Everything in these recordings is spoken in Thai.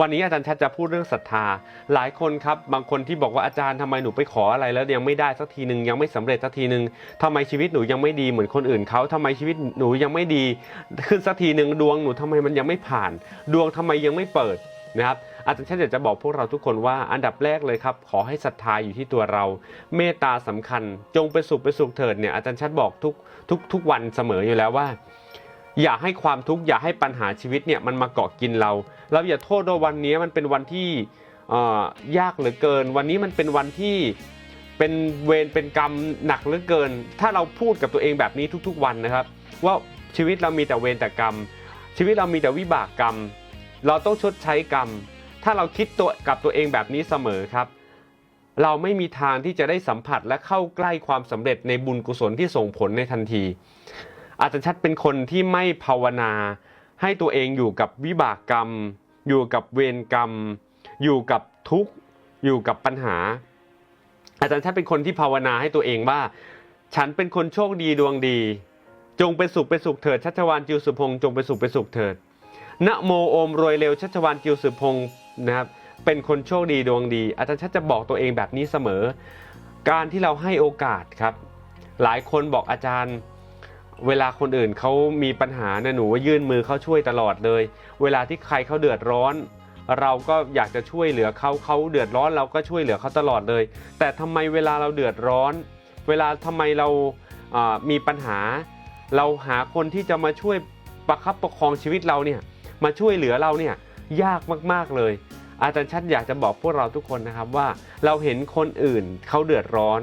วันนี้อาจารย์ชัดจะพูดเรื่องศรัทธา หลายคนครับบางคนที่บอกว่าอาจารย์ทำไมหนูไปขออะไรแล้วยังไม่ได้สักทีหนึ่งยังไม่สำเร็จสักทีหนึ่งทำไมชีวิตหนูยังไม่ดีเหมือนคนอื่นเขาทำไมชีวิตหนูยังไม่ดีขึ้นสักทีหนึ่งดวงหนูทำไมมันยังไม่ผ่าน ดวงทำไมยังไม่เปิดนะครับอาจารย์ชัดอยากจะบอกพวกเราทุกคนว่าอันดับแรกเลยครับ ขอให้ศรัทธาอยู่ที่ตัวเรา เมตตาสำคัญ จงไปสุขไปสุขเถิดเนี่ยอาจารย์ชัดบอกทุกทุกทุกวันเสมออยู่แล้วว่า อย่าให้ความทุกข์อย่าให้ปัญหาชีวิตเนี่ยมันมาเกาะกินเรา เราอย่าโทษว่าวันนี้มันเป็นวันที่ยากเหลือเกิน วันนี้มันเป็นวันที่เป็นเวรเป็นกรรมหนักเหลือเกิน ถ้าเราพูดกับตัวเองแบบนี้ทุกๆวันนะครับ ว่าชีวิตเรามีแต่เวรแต่กรรม ชีวิตเรามีแต่วิบากกรรม เราต้องชดใช้กรรม ถ้าเราคิดตัวกับตัวเองแบบนี้เสมอครับ เราไม่มีทางที่จะได้สัมผัสและเข้าใกล้ความสำเร็จในบุญกุศลที่ส่งผลในทันที อาจารย์ชัดเป็นคนที่ไม่ภาวนา ให้ตัวเองอยู่กับวิบากกรรม อยู่กับเวรกรรม อยู่กับทุกข์อยู่กับปัญหา อาจารย์ชัดเป็นคนที่ภาวนาให้ตัวเองว่า ฉันเป็นคนโชคดีดวงดี จงเป็นสุขเป็นสุขเถิดชัชวานจิวสุพงศ์จงเป็นสุขเป็นสุขเถิดนะโมโอมรวยเร็วชัชวานจิวสุพงศ์นะครับเป็นคนโชคดีดวงดี อาจารย์ชัดจะบอกตัวเองแบบนี้เสมอ การที่เราให้โอกาสครับ หลายคนบอกอาจารย์ เวลาคนอื่นเขามีปัญหาเนี่ยหนูว่ายื่นมือเขาช่วยตลอดเลย เวลาที่ใครเขาเดือดร้อน เราก็อยากจะช่วยเหลือเขาเขาเดือดร้อนเราก็ช่วยเหลือเขาตลอดเลย แต่ทำไมเวลาเราเดือดร้อน เวลาทำไมเราอ่ามีปัญหา เราหาคนที่จะมาช่วยประคับประคองชีวิตเราเนี่ยมาช่วยเหลือเราเนี่ยยากมากๆเลย อาจารย์ชัดอยากจะบอกพวกเราทุกคนนะครับว่าเราเห็นคนอื่นเขาเดือดร้อน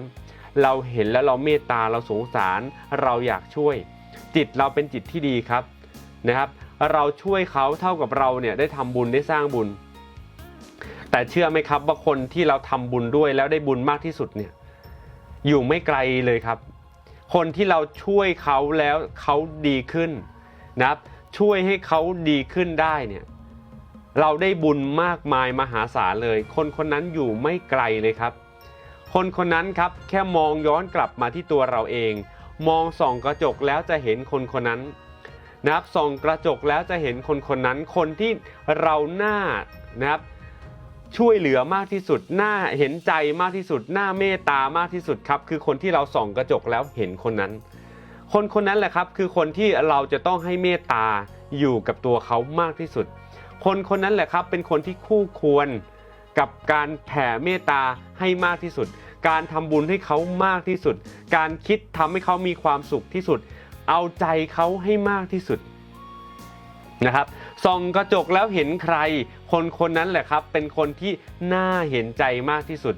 เราเห็นแล้วเราเมตตาเราสงสารเราอยากช่วย จิตเราเป็นจิตที่ดีครับนะครับ เราช่วยเขาเท่ากับเราเนี่ยได้ทำบุญได้สร้างบุญ แต่เชื่อไหมครับว่าคนที่เราทำบุญด้วยแล้วได้บุญมากที่สุดเนี่ยอยู่ไม่ไกลเลยครับ คนที่เราช่วยเขาแล้วเขาดีขึ้นนะครับช่วยให้เขาดีขึ้นได้เนี่ยเราได้บุญมากมายมหาศาลเลย คนคนนั้นอยู่ไม่ไกลเลยครับ คนคนนั้นครับแค่มองย้อนกลับมาที่ตัวเราเอง มองส่องกระจกแล้วจะเห็นคนคนนั้นนะครับส่องกระจกแล้วจะเห็นคนคนนั้น คนที่เราหน้านะครับช่วยเหลือมากที่สุดหน้าเห็นใจมากที่สุดหน้าเมตตามากที่สุดครับ คือคนที่เราส่องกระจกแล้วเห็นคนนั้น คนคนนั้นแหละครับคือคนที่เราจะต้องให้เมตตาอยู่กับตัวเขามากที่สุด คนคนนั้นแหละครับเป็นคนที่คู่ควร กับการแผ่เมตตาให้มากที่สุด การทำบุญให้เขามากที่สุด การคิดทำให้เขามีความสุขที่สุด เอาใจเขาให้มากที่สุดนะครับส่องกระจกแล้วเห็นใคร คนคนนั้นแหละครับ เป็นคนที่น่าเห็นใจมากที่สุด